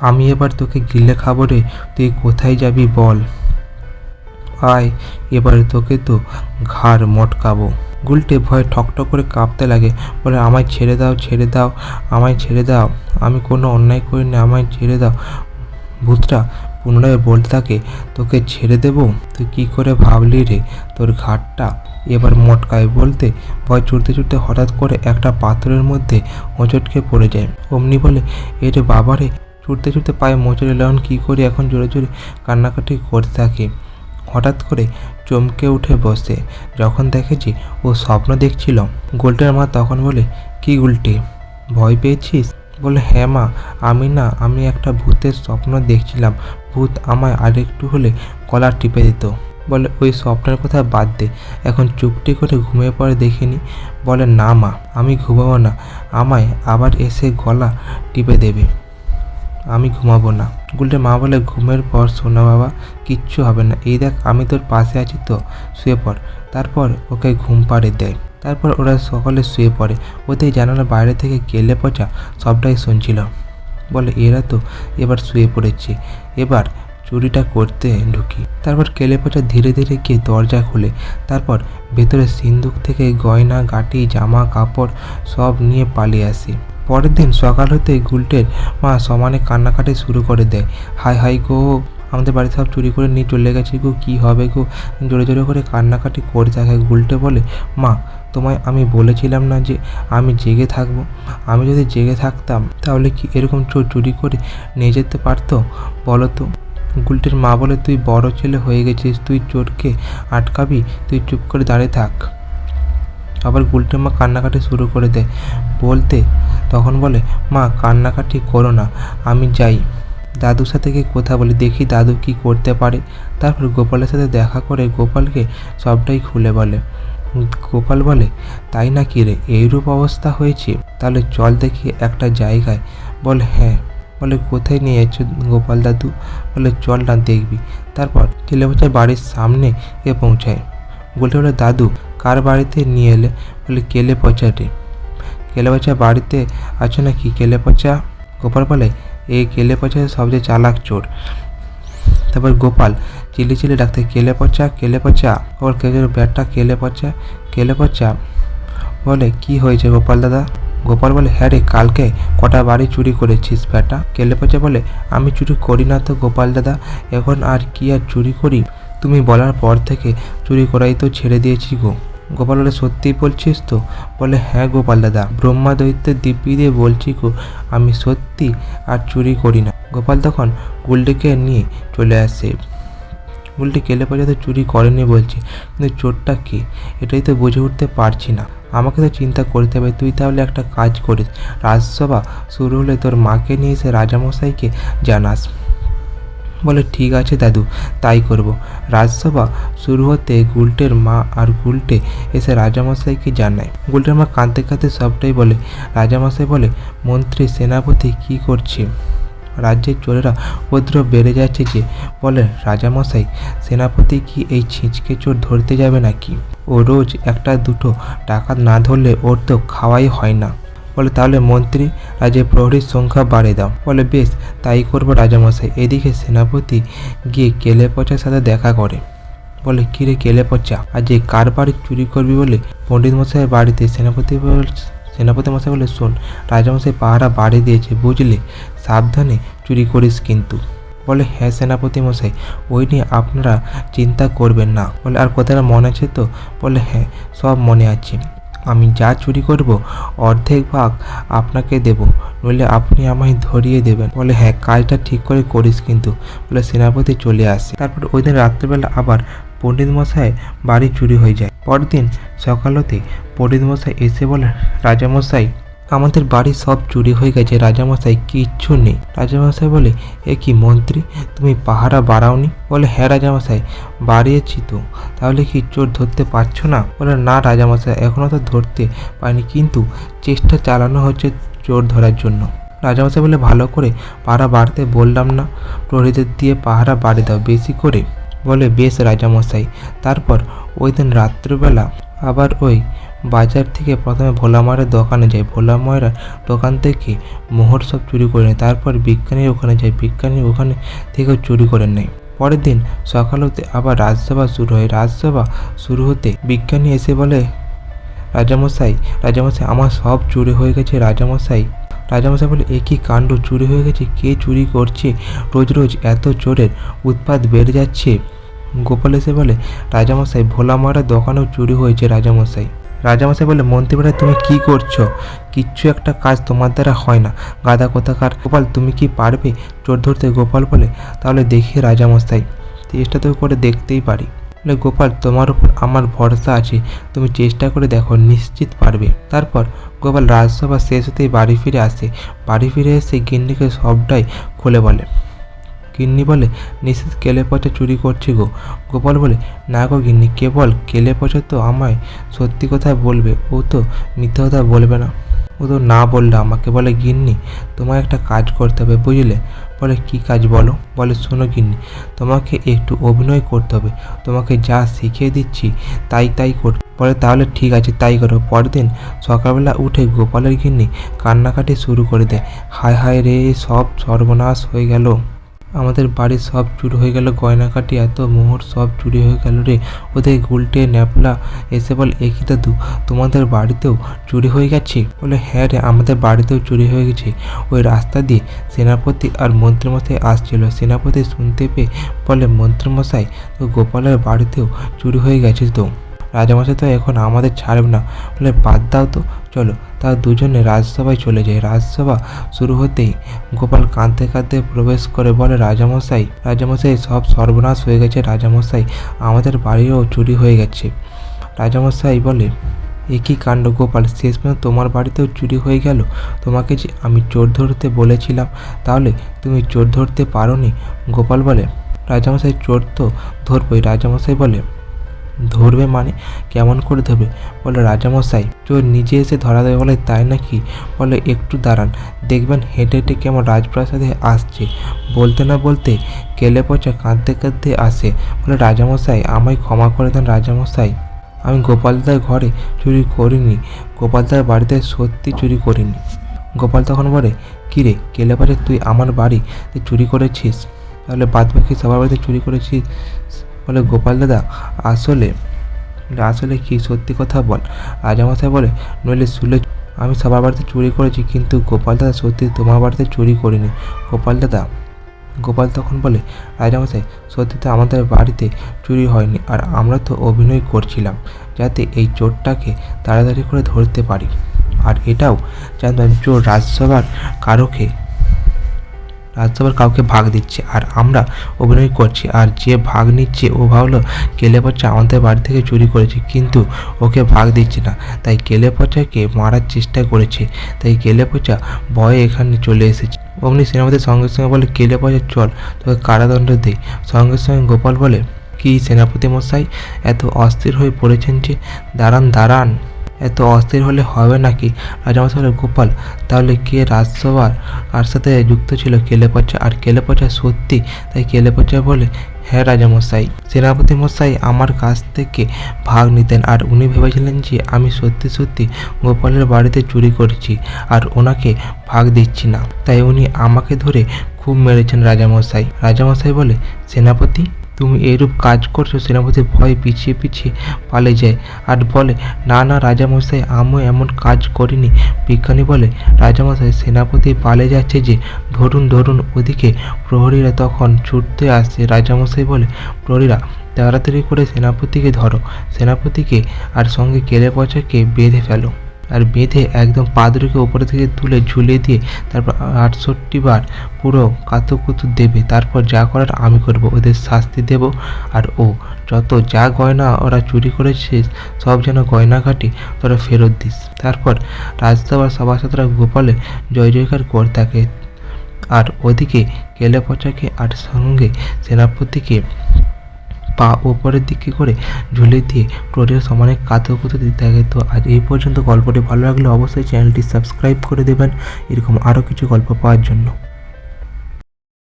আমি এবার তোকে গিলে খাব রে তুই কোথায় যাবি বল। আয়, এবার তোকে তো ঘাড় মটকাবো। গুলটে ভয়ে ঠকঠক করে কাঁপতে লাগে। বলে, আমায় ছেড়ে দাও ছেড়ে দাও, আমায় ছেড়ে দাও। আমি কোনো অন্যায় করি না, আমায় ছেড়ে দাও। ভূতটা পুনরায় বলতে থাকে, তোকে ছেড়ে দেব? তুই কি করে ভাবলি রে? তোর ঘাটটা এবার মটকায় বলতে ভয় ছুটতে ছুটতে হঠাৎ করে একটা পাথরের মধ্যে হোঁচটকে পড়ে যায়। অমনি বলে, এ বাবারে ছুটতে ছুটতে পায়ে মোচড় এলাম কী করি এখন জোরে জোরে কান্নাকাটি করতে থাকে? হঠাৎ করে চমকে উঠে বসে। যখন দেখেছি ও স্বপ্ন দেখছিল, গোলটের মা তখন বলে, কি গুলটে, ভয় পেয়েছিস? বলে হ্যাঁ মা, আমি না, আমি একটা ভূতের স্বপ্ন দেখছিলাম। ভূত আমায় আরেকটু হলে গলা টিপে দিত। বলে, ওই স্বপ্নের কথা বাদ দে। এখন চুপটি করে ঘুমিয়ে পড়ে দেখিনি বলে, না মা, আমি ঘুমাবো না। আমায় আবার এসে গলা টিপে দেবে। আমি ঘুমাবো না। গুলটে মা বলে, ঘুমের পর শোনা বাবা, কিচ্ছু হবে না। এই দেখ, আমি তোর পাশে আছি তো, শুয়ে পড়। তারপর ওকে ঘুম পাড়ে দেয়। তারপর ওরা সকলে শুয়ে পড়ে। ওদের জানালা বাইরে থেকে গেলে পচা সবটাই শুনছিল। বলে, এরা তো এবার শুয়ে পড়েছে। এবার চুরিটা করতে ঢুকি। তারপর কেলে পচা ধীরে ধীরে গিয়ে দরজা খুলে। তারপর ভেতরে সিন্দুক থেকে গয়না, গাটি, জামা, কাপড় সব নিয়ে পালিয়ে আসি। পরের দিন সকাল হতে গুলটের মা সমানে কান্নাকাটি শুরু করে দেয়। হাই হাই গো, আমাদের বাড়ি সব চুরি করে নিয়ে চলে গেছে গো, কী হবে গো? জোরে জোরে করে কান্নাকাটি করে থাকে। গুলটে বলে, মা, তোমায় আমি বলেছিলাম না যে আমি জেগে থাকব। আমি যদি জেগে থাকতাম, তাহলে কি এরকম চোর চুরি করে নিয়ে যেতে পারতো বলো তো? গুলটের মা বলে, তুই বড় ছেলে হয়ে গেছিস, তুই চোরকে আটকাবি, তুই চুপ করে দাঁড়িয়ে থাক। আবার গুলটের মা কান্নাকাটি শুরু করে দেয়। বলতে তখন বলে, মা, কান্নাকাটি করো না, আমি যাই। দাদুর সাথে গিয়ে কথা বলি, দেখি দাদু কি করতে পারে। তারপর গোপালের সাথে দেখা করে গোপালকে সবটাই খুলে বলে। গোপাল বলে, তাই না কি রে, এইরূপ অবস্থা হয়েছে? তাহলে চল দেখি একটা জায়গায়। বলে হ্যাঁ। বলে, কোথায় নিয়ে যাচ্ছ গোপাল দাদু? বলে, চল না দেখবি। তারপর ছেলে কেলেবচার বাড়ির সামনে গিয়ে পৌঁছায়। বলতে বলে, দাদু, কার বাড়িতে নিয়ে এলে? বলে, কেলে পচারে কেলে পচা বাড়িতে আছো নাকি? কেলে পচা? গোপাল বলে এই কেলে পচা সবচেয়ে চালাক চোর। তারপর গোপাল চিলি চিলি ডাকতে, কেলে পচা কেলে পচা? ওর কেজের ব্যাটটা কেলে পচা কেলে পচা? বলে, কি হয়েছে গোপাল দাদা? গোপাল বলে হ্যাঁ রে, কালকে কটা বাড়ি চুরি করেছিস ব্যাটা কেলে পচা বলে, আমি চুরি করি না তো গোপাল দাদা, এখন আর কি আর চুরি করি? তুমি বলার পর থেকে চুরি করাই তো ছেড়ে দিয়েছি গো। গোপাল বলে সত্যিই বলছিস তো? বলে হ্যাঁ গোপাল দাদা ব্রহ্মা দৈত্যের দিব্যি দিয়ে বলছি গো, আমি সত্যি আর চুরি করি না। গোপাল তখন গুলটিকে নিয়ে চলে আসে। গুলটি কেলে পর্যন্ত চুরি করেনি বলছে, কিন্তু চোরটা কে? এটাই তো বুঝে উঠতে পারছি না। আমাকে তো চিন্তা করতে হবে। তুই তাহলে একটা কাজ করিস। রাজসভা শুরু হলে তোর মাকে নিয়ে এসে রাজামশাইকে জানাস। বলে, ঠিক আছে দাদু, তাই করব। রাজসভা শুরু হতে গুলটের মা আর গুলটে এসে রাজামশাইকে জানায়। গুলটের মা কাঁদতে কাঁদতে সবটাই বলে। রাজামশাই বলে, মন্ত্রী, সেনাপতি কি করছে? রাজ্যের চোরেরা উপদ্রব বেড়ে যাচ্ছে যে। বলে, রাজামশাই, সেনাপতি কি এই ছিঁচকে চোর ধরতে যাবে নাকি? ও রোজ একটা দুটো টাকা না ধরলে ওর তো খাওয়াই হয় না। বলে, তাহলে মন্ত্রী, রাজ্যের প্রহরীর সংখ্যা বাড়িয়ে দাও। বলে, বেশ, তাই করব রাজামশাই। এদিকে সেনাপতি গিয়ে কেলে পচার সাথে দেখা করে। বলে কিরে কেলে পচা আজ এই কার বাড়ি চুরি করবি বলে পণ্ডিত মশাইয়ের বাড়িতে? সেনাপতি সেনাপতি মশাই বলে, শোন, রাজামশাই পাহারা বাড়ি দিয়েছে, বুঝলি? সাবধানে চুরি করিস কিন্তু। বলে হ্যাঁ সেনাপতি মশাই, ওই নিয়ে আপনারা চিন্তা করবেন না। বলে, আর কথাটা মনে আছে তো? বলে হ্যাঁ সব মনে আছে। আমি যা চুরি করব, অর্ধেক ভাগ আপনাকে দেব, নইলে আপনি আমায় ধরিয়ে দেবেন। বলে হ্যাঁ কাজটা ঠিক করে করিস কিন্তু। বলে, সেনাপতি চলে আসে। তারপর ওই দিন রাত্রেবেলা আবার পণ্ডিত মশাই বাড়ি চুরি হয়ে যায়। পরদিন সকাল হতে পণ্ডিত মশাই এসে বলে, রাজামশাই আমাদের বাড়ি সব চুরি হয়ে গেছে। রাজামশাই, কিচ্ছু নেই। রাজামশাই বলে, এ কি মন্ত্রী? তুমি পাহারা বাড়াওনি? বলে হ্যাঁ রাজামশাই, বাড়িয়েছি তো। তাহলে কি চোর ধরতে পারছ না? বলে, না রাজামশাই এখনও তো ধরতে পারিনি, কিন্তু চেষ্টা চালানো হচ্ছে চোর ধরার জন্য। রাজামশাই বলে, ভালো করে পাহারা বাড়তে বললাম না। প্রহরীদের দিয়ে পাহারা বাড়ি দাও বেশি করে। বলে, বেশ রাজামশাই, তারপর ওই দিন রাত্রিবেলা আবার ওই বাজার থেকে প্রথমে ভোলা মায়ের দোকানে যায়। ভোলা মায়ের দোকান থেকে মোহর সব চুরি করে নেয়। তারপর বিজ্ঞানীর ওখানে যায়। বিজ্ঞানীর ওখানে থেকেও চুরি করে নেয়। পরের দিন সকাল হতে আবার রাজসভা শুরু হয়। রাজসভা শুরু হতে বিজ্ঞানী এসে বলে, রাজামশাই রাজামশাই, আমার সব চুরি হয়ে গেছে। রাজামশাই রাজামশাই বলে, এ কী কাণ্ড? চুরি হয়ে গেছে? কে চুরি করছে? রোজ রোজ এত চোরের উৎপাত বেড়ে যাচ্ছে? গোপাল এসে বলে, রাজামশাই ভোলা মারা দোকানেও চুরি হয়েছে রাজামশাই। রাজামশাই বলে মন্ত্রীবেলা তুমি কি করছ? কিচ্ছু একটা কাজ তোমার দ্বারা হয় না। গাদা কোথাকার? গোপাল, তুমি কি পারবে চোর ধরতে? গোপাল বলে, তাহলে দেখি রাজামশাই। চেষ্টা তো করে দেখতেই পারি। বলে, গোপাল, তোমার উপর আমার ভরসা আছে। তুমি চেষ্টা করে দেখো, নিশ্চিত পারবে। তারপর গোপাল রাজসভা শেষ হতেই বাড়ি ফিরে আসে। বাড়ি ফিরে এসে গিন্নিকে সবটাই খুলে বলে। গিন্নি বলে, নিশ্চিত কেলে পচা চুরি করছে গো? গোপাল বলে, না গো গিন্নি, কেবল কেলে পচা তো আমায় সত্যি কথা বলবে, ও তো মিথ্যে কথা বলবে না। ও তো না বললে আমাকে বলে, গিন্নি, তোমায় একটা কাজ করতে হবে, বুঝলে? বলে, কি কাজ বলো? বলে, শোনো গিন্নি, তোমাকে একটু অভিনয় করতে হবে, তোমাকে যা শিখিয়ে দিচ্ছি তাই তাই কর বলে, তাহলে ঠিক আছে, তাই করো। পরের দিন সকালবেলা উঠে গোপালের গিন্নি কান্নাকাটি শুরু করে দেয়। হায় হায় রে, সব সর্বনাশ হয়ে গেল। আমাদের বাড়ির সব চুরি হয়ে গেল, গয়নাকাটি এত মোহর সব চুরি হয়ে গেল রে। ওদের গুলটে ন্যাপলা, এসে বলে একই দাদু, তোমাদের বাড়িতেও চুরি হয়ে গেছে? বলে হ্যাঁ রে, আমাদের বাড়িতেও চুরি হয়ে গেছে। ওই রাস্তা দিয়ে সেনাপতি আর মন্ত্রীমশাই আসছিল। সেনাপতি শুনতে পেয়ে বলে, মন্ত্রীমশাই, তো গোপালের বাড়িতেও চুরি হয়ে গেছে তো? রাজামশাই তো এখন আমাদের ছাড়বে না। বলে, বাদ দাও তো, চলো। তারা দুজনে রাজসভায় চলে যায়। রাজসভা শুরু হতেই গোপাল কাঁদতে কাঁদতে প্রবেশ করে বলে, রাজামশাই রাজামশাই, সব সর্বনাশ হয়ে গেছে। রাজামশাই, আমাদের বাড়িও চুরি হয়ে গেছে। রাজামশাই বলে একই কাণ্ড গোপাল? শেষ পর্যন্ত তোমার বাড়িতেও চুরি হয়ে গেল? তোমাকে যে আমি চোর ধরতে বলেছিলাম, তাহলে তুমি চোর ধরতে পারোনি? গোপাল বলে, রাজামশাই, চোর তো ধরবই। রাজামশাই বলে ধরবে মানে? কেমন করে ধরবে? বলে রাজামশাই, চোর নিজে এসে ধরা দেবে বলে তাই নাকি? বলে, একটু দাঁড়ান। দেখবেন হেঁটে হেঁটে কেমন রাজপ্রাসাদে আসছে। বলতে না বলতে কেলে পচা কাঁদতে কাঁদতে আসে। বলে, রাজামশাই, আমায় ক্ষমা করে দেন রাজামশাই। আমি গোপালদার ঘরে চুরি করিনি। গোপালদার বাড়িতে সত্যি চুরি করিনি। গোপাল তখন বলে, কিরে, কেলে পচা, তুই আমার বাড়িতে চুরি করেছিস? তাহলে বাদ বাকি সবার বাড়িতে চুরি করেছিস বলে, গোপাল দাদা, আসলে আসলে কি সত্যি কথা বল? রাজামশাই বলে, নইলে শুলে আমি সবার বাড়িতে চুরি করেছি, কিন্তু গোপাল দাদা সত্যি তোমার বাড়িতে চুরি করিনি। গোপাল দাদা? গোপাল তখন বলে, রাজামশাই, সত্যি তো আমাদের বাড়িতে চুরি হয়নি, আর আমরা তো অভিনয় করছিলাম, যাতে এই চোরটাকে তাড়াতাড়ি করে ধরতে পারি। আর এটাও জানতাম চোর রাজসভার কারোকে রাজসভার কাউকে ভাগ দিচ্ছে আর আমরা অভিনয় করছি। আর যে ভাগ নিচ্ছে, ও ভাবলো কেলে পচা আমাদের বাড়ি থেকে চুরি করেছে, কিন্তু ওকে ভাগ দিচ্ছে না। তাই কেলে পচাকে মারার চেষ্টা করেছে। তাই কেলে পচা ভয়ে এখানে চলে এসেছে। অমনি সেনাপতির সঙ্গে সঙ্গে বলে, কেলে পচা, চল, তোকে কারাদণ্ড দেই। সঙ্গে সঙ্গে গোপাল বলে, কি সেনাপতি মশাই, এত অস্থির হয়ে পড়েছেন যে, দাঁড়ান দাঁড়ান। এত অস্থির হলে হবে নাকি? রাজামশাই গোপাল, তাহলে কে রাজসভার? আর সাথে যুক্ত ছিল কেলেপচা। আর কেলেপচা সত্যি, তাই কেলেপচা বলে হ্যাঁ রাজামশাই। সেনাপতি মশাই আমার কাছ থেকে ভাগ নিতেন, আর উনি ভেবেছিলেন যে আমি সত্যি সত্যি গোপালের বাড়িতে চুরি করছি, আর ওনাকে ভাগ দিচ্ছি না। তাই উনি আমাকে ধরে খুব মেরেছেন রাজামশাই। রাজামশাই বলে, সেনাপতি তুমি এরূপ কাজ করছ, সেনাপতি ভয় পিছিয়ে পিছিয়ে পালে যায় আর বলে, না না, রাজামশাই, আমিও এমন কাজ করিনি। বিজ্ঞানী বলে, রাজামশাই, সেনাপতি পালে যাচ্ছে যে, ধরুন ধরুন, ওদিকে প্রহরীরা তখন ছুটতে আসছে। রাজামশাই বলে, প্রহরীরা, তাড়াতাড়ি করে সেনাপতিকে ধরো। সেনাপতিকে আর সঙ্গে কেলে পচাকে বেঁধে ফেলো। আর বেঁধে একদম পাদুরিকে ওপরে থেকে তুলে ঝুলিয়ে দিয়ে তারপর আটষট্টি বার পুরো কাতুকুতু দেবে। তারপর যা করার আমি করব। ওদের শাস্তি দেব আর ও যত যা গয়না ওরা চুরি করেছে, সব যেন গয়নাঘাটি তোরা ফেরত দিস। তারপর রাজসভার সভাসদরা গোপালে জয় জয়কার করে থাকে আর ওদিকে কেলে পচাকে আর সঙ্গে সেনাপতিকে পা ওপরের দিকে করে ঝুলে দিয়ে প্রহরীরা সমানে কাতকুতো দিতে থাকে। তো আজ এই পর্যন্ত গল্পটি ভালো লাগলে অবশ্যই চ্যানেলটি সাবস্ক্রাইব করে দেবেন। এরকম আরও কিছু গল্প পাওয়ার জন্য।